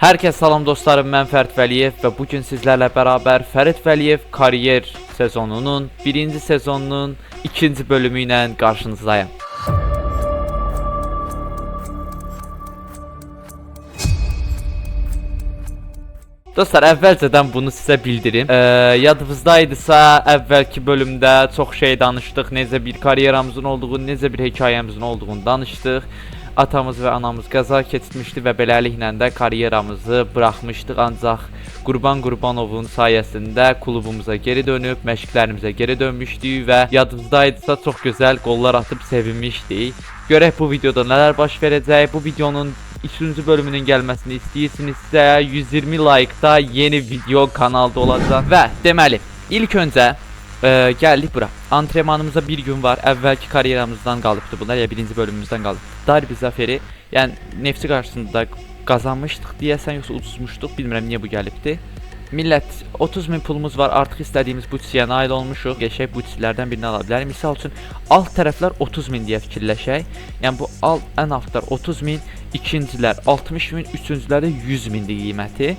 Herkes salam dostlarım, mən Fərid Vəliyev və bu gün sizlərlə bərabər Vəliyev kariyer sezonunun birinci sezonunun ikinci bölümü ilə qarşınızdayım. Dostlar əvvəlcədən bunu sizə bildirim. Ee, yadınızdaydısa əvvəlki bölümdə çox şey danışdıq. Necə bir karyeramızın olduğunu, necə bir hekayəmizin olduğunu danışdıq. Atamız və anamız qəza keçirmişdi və beləliklə də karyeramızı buraxmışdıq. Ancaq Qurban Qurbanovun sayəsində klubumuza geri dönüb, məşqlərimizə geri dönmüşdük və yadınızdaydısa çox gözəl qollar atıb sevinmişdik. Görək bu videoda nələr baş verəcək. Bu videonun 3-cü bölümünün gəlməsini istəyirsinizsə 120 like-da yeni video kanalda olacaq və deməli ilk öncə e, gəldik bura. Antrenmanımıza bir gün var. Əvvəlki karyeramızdan qalıbdı bunlar, ya birinci bölümümüzdən qalıb. Darbi zəfəri, yəni Neftçi qarşısında qazanmışdıq deyəsən yoxsa uduzmuşduq, bilmirəm niyə bu gəlibdi. Millət 30 min pulumuz var. Artıq istədiyimiz butsiyə nail olmuşuq. Qəşəng butsilərdən birini ala bilərik. Misal üçün alt tərəflər 30 min deyə fikirləşək. Yəni bu alt ən altlar 30 min, ikincilər 60 min, üçüncülər də 100 mindir qiyməti.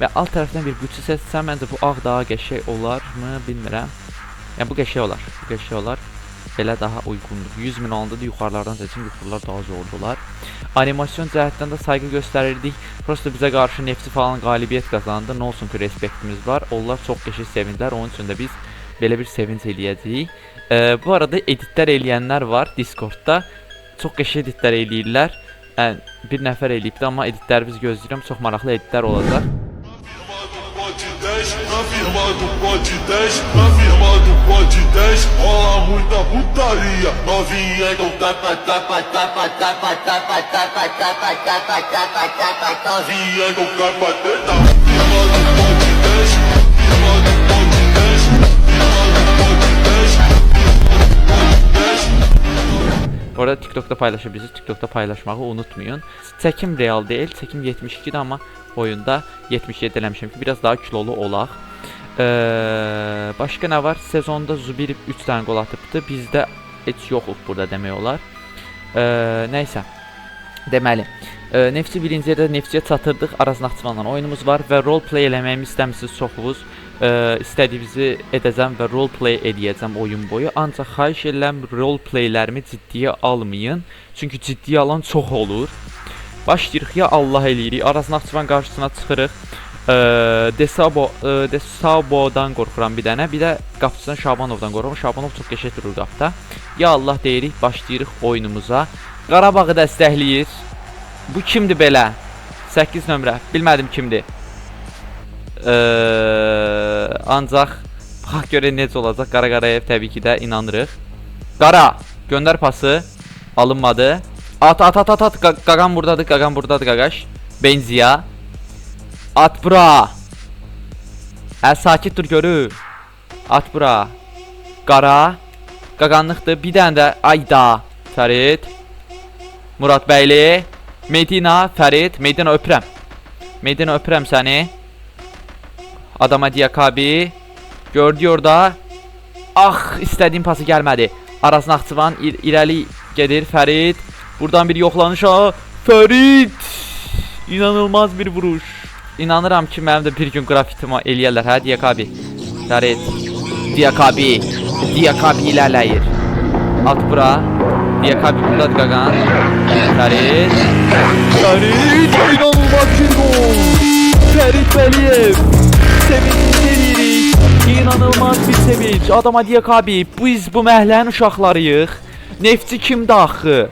Və alt tərəfdən bir butsi seçsəm məncə bu ağ daha qəşəng olarmı, bilmirəm. Yəni bu olar. Bu olar. Belə daha uyğundur. 100 min olanda da yuxarılardan seçim yuxarılar daha zordular. Animasyon cəhətdən də sayğı göstərirdik. Prosta bizə qarşı Neftçi falan qalibiyyət qazandı. Nə olsun ki, respektimiz var. Onlar çox qəşəng sevindilər. Onun üçün də biz belə bir sevinç eləyəcəyik. Ee, bu arada editlər eləyənlər var Discordda. Çox qəşəng editlər eləyirlər. Yəni bir nəfər eləyibdi, amma editlərimiz gözləyirəm. Çox maraqlı editlər olacaq. Firma do pote 10, na firma do pote 10, rola muita putaria. Novinha então tapa, tapa, tapa, tapa, tapa, tapa, tapa, tapa, tapa, tapa, novinha então capa teta. Firma do pote 10, firma do pote 10, firma do pote 10, Bu arada TikTok'ta paylaşabilirsiniz. TikTok'ta paylaşmağı unutmayın. Çəkim real deyil. Çəkim 72-dir amma oyunda 77 eləmişəm ki, biraz daha kilolu olaq. Ee, başqa nə var? Sezonda Zubir 3 dənə qol atıbdı. Bizdə heç yoxuq burada demək olar. Ee, nəysə. Deməli, e, Neftçi birinci yerdə Neftçiyə çatırdıq. Araz Naxçıvanla oyunumuz var və roleplay eləməyimi istəmisiniz çoxunuz. E, istədiyinizi edəcəm və roleplay eləyəcəm oyun boyu. Ancaq xahiş edirəm roleplaylərimi ciddiyə almayın. Çünki ciddiyə alan çox olur. Başlayırıq ya Allah eləyirik. Araz Naxçıvan qarşısına çıxırıq. E, Desabo e, Desabodan qorxuram bir dənə. Bir də qapıçıdan Şabanovdan qorxuram. Şabanov çox qəşəng durur qapıda. Ya Allah deyirik, başlayırıq oyunumuza. Qarabağı dəstəkləyir. Bu kimdir belə? 8 nömrə. Bilmədim kimdir. Eee ancaq bax görə necə olacaq. Qara Qarayev təbii ki də inanırıq. Qara, göndər pası. Alınmadı. At at at at at. Qa- Qaqam burdadır. Qaqam burdadır qaqaş. Benziya. At bura. Hə sakit dur görür. At bura. Qara. Qaqanlıqdır. Bir dənə də ayda. Fərid. Murad bəyli. Medina, Fərid. Medina öpürəm. Medina öpürəm səni. Adama Diyakabi. Gördü orada. Ah, istədiyim pası gəlmədi. Araz Naxçıvan ir irəli gedir Fərid. Buradan bir yoxlanış. Fərid. İnanılmaz bir vuruş. İnanıram ki, mənim də bir gün grafitimi eləyərlər, hə Diyakabi. Fərid. Diyakabi. Diyakabi ilərləyir. At bura. Diyakabi buradadır Qaqan. Fərid. Fərid. İnanılmaz bir gol. Fərid Vəliyev. Sevinç edirik. İnanılmaz bir sevinç. Adama Diyakabi. Biz bu məhlənin uşaqlarıyıq. Neftçi kimdir axı?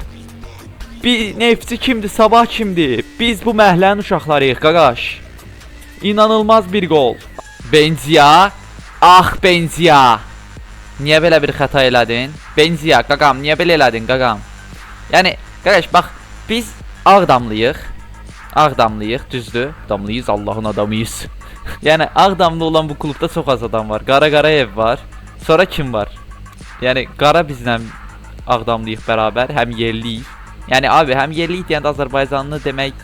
Bir neftçi kimdir, sabah kimdir? Biz bu məhlənin uşaqlarıyıq, qaqaş. İnanılmaz bir gol. Benzia. Ah Benzia. Niyə belə bir xəta elədin? Benzia, qaqam, niyə belə elədin, qaqam? Yəni, qardaş, bax, biz Ağdamlıyıq. Ağdamlıyıq, düzdür? Damlıyız, Allahın adamıyız. yəni Ağdamlı olan bu klubda çox az adam var. Qara Qarayev var. Sonra kim var? Yəni Qara bizlə Ağdamlıyıq bərabər, həm yerliyik. Yəni abi, həm yerliyik deyəndə Azərbaycanlı demək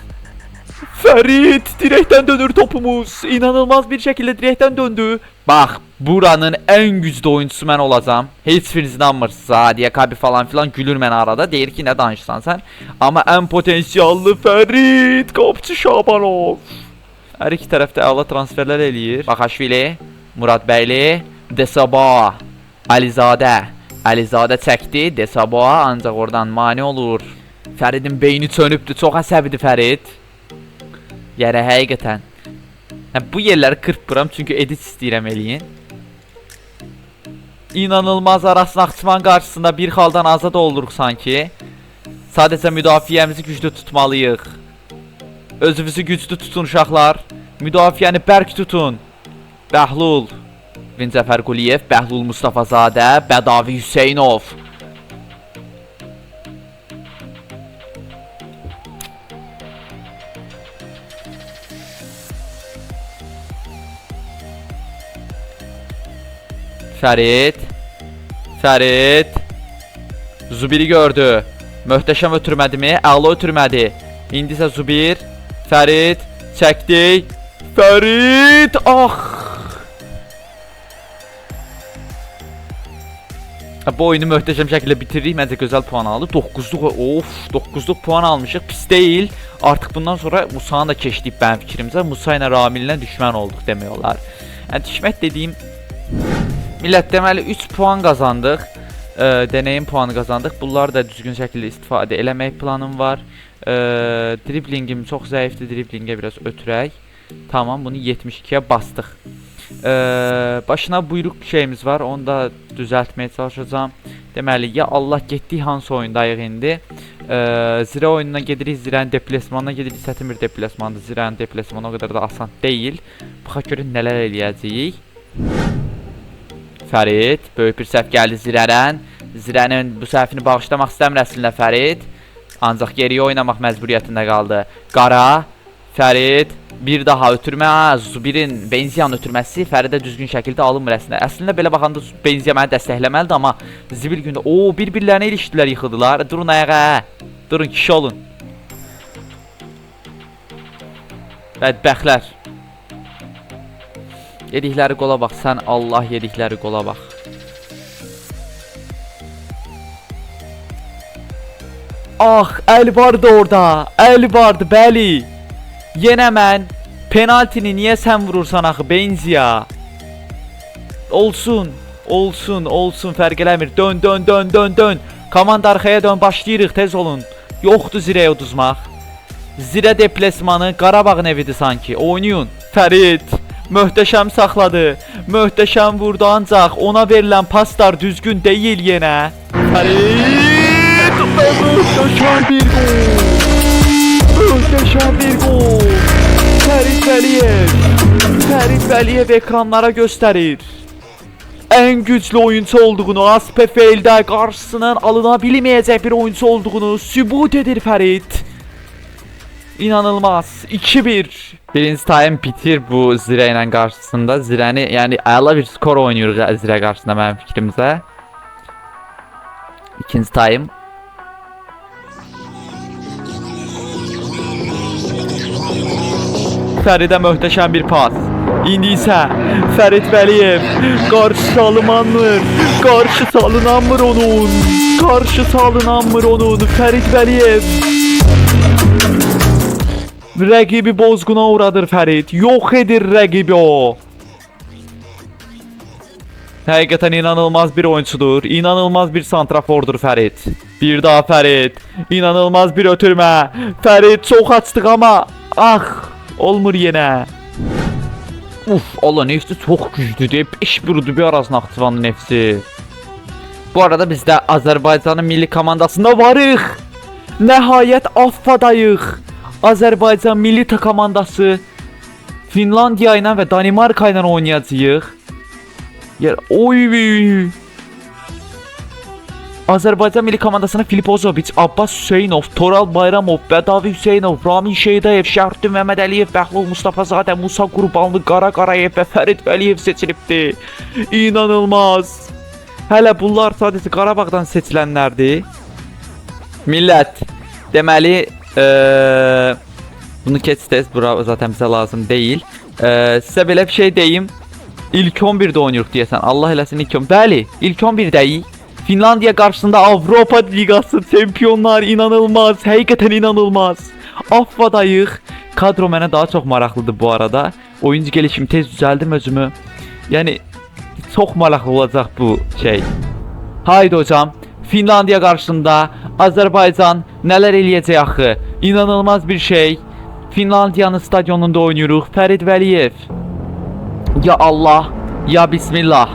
Ferit direkten dönür topumuz. İnanılmaz bir şekilde direkten döndü. Bak buranın en güçlü oyuncusu ben olacağım. Hiç biriniz inanmırsınız ha diye kabi falan filan gülür mən arada. Deyir ki ne danışsan sen. Ama en potansiyelli Ferit Kapçı Şabanov. Hər iki tərəfdə əla transferlər eləyir. Baxaşvili, Murad Bəyli, Desaba, Alizadə. Alizadə çəkdi, Desaba ancaq oradan mane olur. Fəridin beyni çönübdü, çox əsəbidir Fərid. Yəni həqiqətən. Hə, bu yerləri qırpıram çünki edit istəyirəm eləyin. İnanılmaz Aras Naxçıvan qarşısında bir xaldan azad oluruq sanki. Sadəcə müdafiəmizi güclü tutmalıyıq. Özünüzü güclü tutun uşaqlar. Müdafiəni bərk tutun. Bəhlul, Vincəfər Quliyev, Bəhlul Mustafazadə, Bədavi Hüseynov. Fərid. Fərid. Zubiri gördü. Möhtəşəm ötürmədimi? Əla ötürmədi. İndi isə Zubir, Fərid çəkdi. Fərid! Ah! Bu oyunu möhtəşəm şəkildə bitiririk. Məncə gözəl puan aldı. 9-luq, of, 9-luq puan almışıq. Pis deyil. Artıq bundan sonra Musanı da keçdik mənim fikrimcə. Musa ilə Ramillə düşmən olduq demək olar. Yəni düşmək dediyim Millət deməli 3 puan qazandıq. E, deneyim puanı qazandıq. Bunları da düzgün şəkildə istifadə eləmək planım var. E, driblingim çox zəifdir. Driblingə biraz ötürək. Tamam, bunu 72-yə bastıq. E, başına buyruq şeyimiz var. Onu da düzəltməyə çalışacağam. Deməli, ya Allah getdik hansı oyundayıq indi? E, Zirə oyununa gedirik, Zirənin deplasmanına gedirik. Çətin bir deplasmandır. Zirənin deplasmanı o qədər də asan deyil. Baxaq görün nələr eləyəcəyik. Fərid, böyük bir səhv gəldi Zirədən. Zirənin bu səhvini bağışlamaq istəmir əslində Fərid. Ancaq geriyə oynamaq məcburiyyətində qaldı. Qara, Fərid, bir daha ötürmə, Zubirin Benziyan ötürməsi Fəridə düzgün şəkildə alınmır əslində. Əslində belə baxanda Benziya məni dəstəkləməlidir, amma zibil gündə o bir-birlərinə ilişdilər, yıxıldılar. Durun ayağa. Durun kişi olun. Bədbəxtlər. Yedikləri qola bax, sən Allah yedikləri qola bax. Ah, əl vardı orada. Əl vardı, bəli. Yenə mən penaltini niyə sən vurursan axı Benziya? Olsun, olsun, olsun, fərq eləmir. Dön, dön, dön, dön, dön. Komanda arxaya dön, başlayırıq, tez olun. Yoxdur zirəyə uduzmaq. Zirə deplasmanı Qarabağın evidir sanki. Oynayın. Fərid möhtəşəm saxladı. Möhtəşəm vurdu ancaq ona verilən paslar düzgün deyil yenə. Fərid və möhtəşəm bir gol. Möhtəşəm bir gol. Fərid Vəliyev. Fərid Vəliyev ekranlara göstərir. Ən güclü oyuncu olduğunu, Aspefeldə qarşısından alına bilməyəcək bir oyuncu olduğunu sübut edir Fərid. İnanılmaz. 2-1. Birinci time bitir bu Zirə ilə qarşısında. Zirəni, yəni əla bir skor oynayırıq Zirə qarşısında mənim fikrimcə. İkinci time. Fəridə möhtəşəm bir pas. İndi isə Fərid Vəliyev qarşı alınanmır. Qarşı salınanmır onun. Qarşı salınanmır onun. Fərid Vəliyev Rəqibi bozguna uğradır Fərid. Yox edir rəqibi o. Həqiqətən inanılmaz bir oyuncudur. İnanılmaz bir santrafordur Fərid. Bir daha Fərid. İnanılmaz bir ötürmə. Fərid çox açdıq amma ah olmur yenə. Uf, Allah nefsi çok güçlüdür. 5 bir udubi arası Naxçıvanın nefsi. Bu arada biz də Azərbaycanın milli komandasında varıq. Nəhayət Affadayıq. Azərbaycan milli komandası Finlandiya ilə və Danimarka ilə oynayacağıq. Yer oy. Azərbaycan milli komandasına Filip Ozoviç, Abbas Hüseynov, Toral Bayramov, Bədavi Hüseynov, Ramin Şeydayev, Şərfdin Məhəmməd Əliyev, Bəhlul Mustafazadə, Musa Qurbanlı, Qara Qarayev və Fərid Vəliyev seçilibdi. İnanılmaz. Hələ bunlar sadəcə Qarabağdan seçilənlərdir. Millət, deməli, eee bunu tez, bura zaten bizə lazım deyil. Eee sizə belə bir şey deyim. İlk 11'də oynayırıq deyəsən. Allah eləsin ilk 11. Bəli, ilk 11'dəyik. Finlandiya qarşısında Avropa Liqası çempionlar inanılmaz, həqiqətən inanılmaz. Affadayıq. Kadro mənə daha çox maraqlıdır bu arada. Oyuncu gelişimi tez düzəldim özümü. Yəni çox maraqlı olacaq bu şey. Haydi hocam. Finlandiya qarşısında Azərbaycan nələr eləyəcək axı? İnanılmaz bir şey. Finlandiyanın stadionunda oynayırıq. Fərid Vəliyev. Ya Allah, ya Bismillah.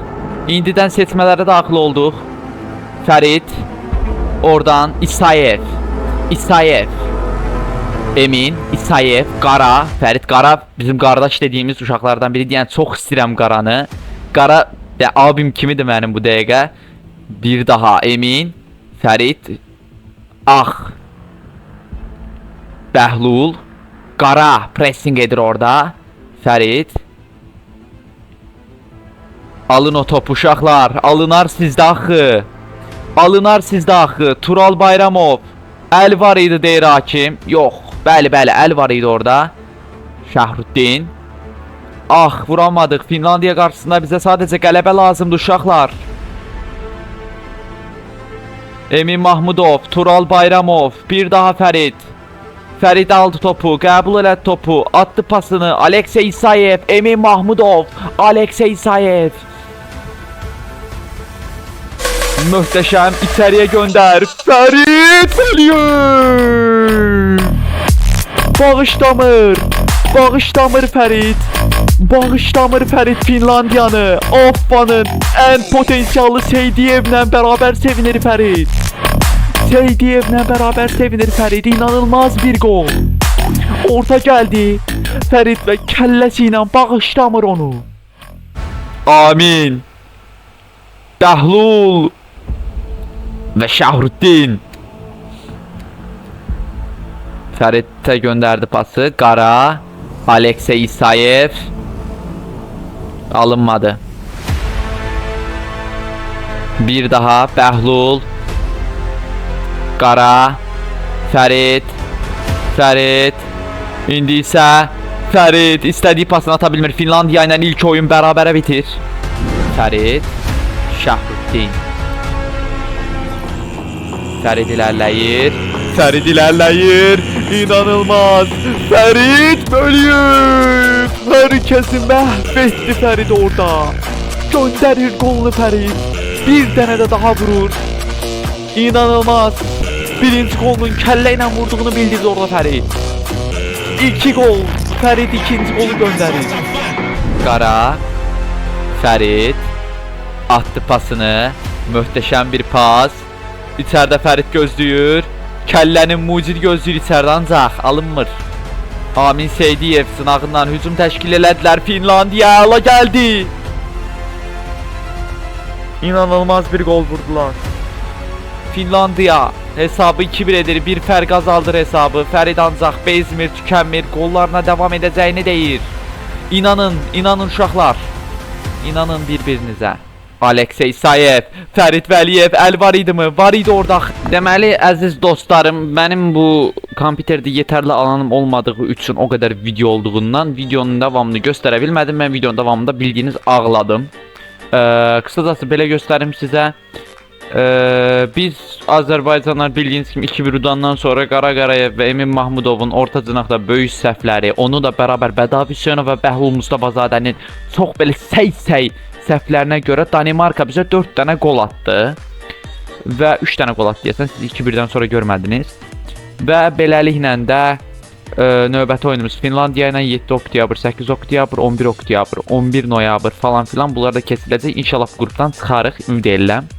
İndidən seçmələrə daxil olduq. Fərid, oradan İsayev. İsayev. Emin, İsayev, Qara, Fərid Qara bizim qardaş dediyimiz uşaqlardan biri. Yəni çox istəyirəm Qaranı. Qara abim kimidir mənim bu dəqiqə. Bir daha Emin, Fərid, Ax, Bəhlul, Qara pressing edir orada. Fərid. Alın o topu uşaqlar. Alınar sizdə axı. Alınar sizdə axı. Tural Bayramov. Əl var idi deyir hakim. Yox. Bəli, bəli, əl var idi orada. Şahruddin. Ah, vuramadıq. Finlandiya qarşısında bizə sadəcə qələbə lazımdır uşaqlar. Emin Mahmudov, Tural Bayramov, bir daha Fərid. Fərid aldı topu, qəbul elədi topu, attı pasını. Aleksey İsayev, Emin Mahmudov, Aleksey İsayev. Möhtəşəm içəriyə göndər. Fərid Vəliyev. Bağışlamır. Bağışlamır Fərid. Bağışlamır Fərid Finlandiyanı. Affanın ən potensiallı Seydiyevlə bərabər sevinir Fərid. Seydiyevlə bərabər sevinir Fərid. İnanılmaz bir gol. Orta gəldi. Fərid və kəlləsi ilə bağışlamır onu. Amin. Bəhlul və Şahruddin. Fərid'ə göndərdi pası. Qara, Aleksey İsayev alınmadı. Bir daha Bəhlul, Qara, Fərid, Fərid. İndi isə Fərid istədiyi pasını ata bilmir. Finlandiya ilə ilk oyun bərabərə bitir. Fərid, Şahruddin. Fərid ilerləyir. Fərid ilerləyir. İnanılmaz. Fərid bölüyor. Herkesi məhv Fərid orada. Göndərir golunu Fərid. Bir dənə də daha vurur. İnanılmaz. Birinci golunun kəllə ilə vurduğunu bildirdi orada Fərid. İki gol. Fərid ikinci golu göndərir. Qara. Fərid. Attı pasını. Möhtəşəm bir pas. İçəridə Fərid gözləyir. Kəllənin mucid gözləyir içəridə ancaq alınmır. Amin Seydiyev sınağından hücum təşkil elədilər. Finlandiya ala gəldi. İnanılmaz bir gol vurdular. Finlandiya hesabı 2-1 edir. Bir fərq azaldır hesabı. Fərid ancaq bezmir, tükənmir. Qollarına davam edəcəyini deyir. İnanın, inanın uşaqlar. İnanın bir-birinizə. Aleksey Sayev, Fərid Vəliyev əl var idimi? Var idi orada. Deməli, əziz dostlarım, mənim bu kompüterdə yetərli alanım olmadığı üçün o qədər video olduğundan videonun davamını göstərə bilmədim. Mən videonun davamında bildiyiniz ağladım. Ee, kısacası belə göstərim sizə. Ee, biz Azərbaycanlar bildiyiniz kimi 2-1 udandan sonra Qara Qarayev və Emin Mahmudovun orta cınaqda böyük səhvləri, onu da bərabər Bədavi Hüseynov və Bəhlul Mustafazadənin çox belə səy-səy səhvlərinə görə Danimarka bizə 4 dənə qol atdı və 3 dənə qol atdı deyəsən siz 2-1-dən sonra görmədiniz. Və beləliklə də e, növbəti oyunumuz Finlandiya ilə 7 oktyabr, 8 oktyabr, 11 oktyabr, 11 noyabr falan filan bunlar da keçiriləcək. İnşallah qrupdan çıxarıq, ümid edirəm.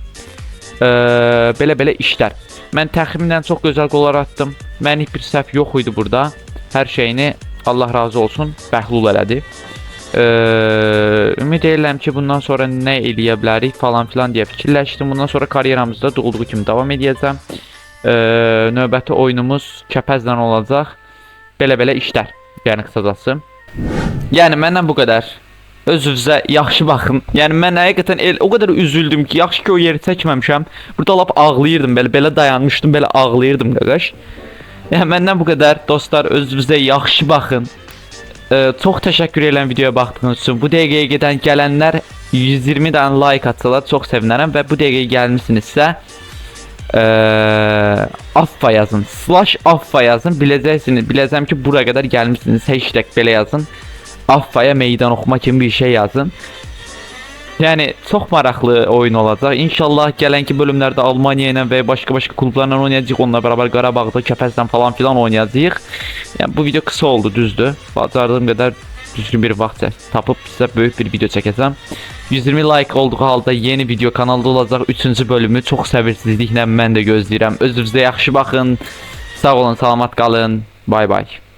Belə-belə işlər. Mən təxminən çox gözəl qollar atdım. Mənim bir səhv yox idi burada. Hər şeyini Allah razı olsun Bəhlul elədi. Ee, ümid edirəm ki, bundan sonra nə eləyə bilərik falan filan deyə fikirləşdim. Bundan sonra karyeramızda olduğu kimi davam edəcəm. Ee, növbəti oyunumuz Kəpəzlə olacaq. Belə-belə işlər. Yəni qısacası. Yəni məndən bu qədər. Özünüzə yaxşı baxın. Yəni mən həqiqətən el, o qədər üzüldüm ki, yaxşı ki o yeri çəkməmişəm. Burada lap ağlayırdım, belə belə dayanmışdım, belə ağlayırdım qaqaş. Yəni məndən bu qədər. Dostlar, özünüzə yaxşı baxın. Ee, çox təşəkkür edirəm videoya baxdığınız üçün. Bu dəqiqəyə gedən gələnlər 120 dənə like atsalar çox sevinərəm və bu dəqiqəyə gəlmisinizsə Eee affa yazın. Slash affa yazın. Biləcəksiniz. Biləcəm ki, buraya qədər gəlmisiniz. Hashtag belə yazın. Affaya meydan oxuma kimi bir şey yazın. Yəni çox maraqlı oyun olacaq. İnşallah gələnki bölümlərdə Almaniya ilə və başqa-başqa klublarla oynayacağıq. Onunla bərabər Qarabağda, Kəpəzdən falan filan oynayacağıq. Yəni bu video qısa oldu, düzdür. Bacardığım qədər düzgün bir vaxt tapıb sizə böyük bir video çəkəcəm. 120 like olduğu halda yeni video kanalda olacaq. 3-cü bölümü çox səbirsizliklə mən də gözləyirəm. Özünüzə yaxşı baxın. Sağ olun, salamat qalın. Bay bay.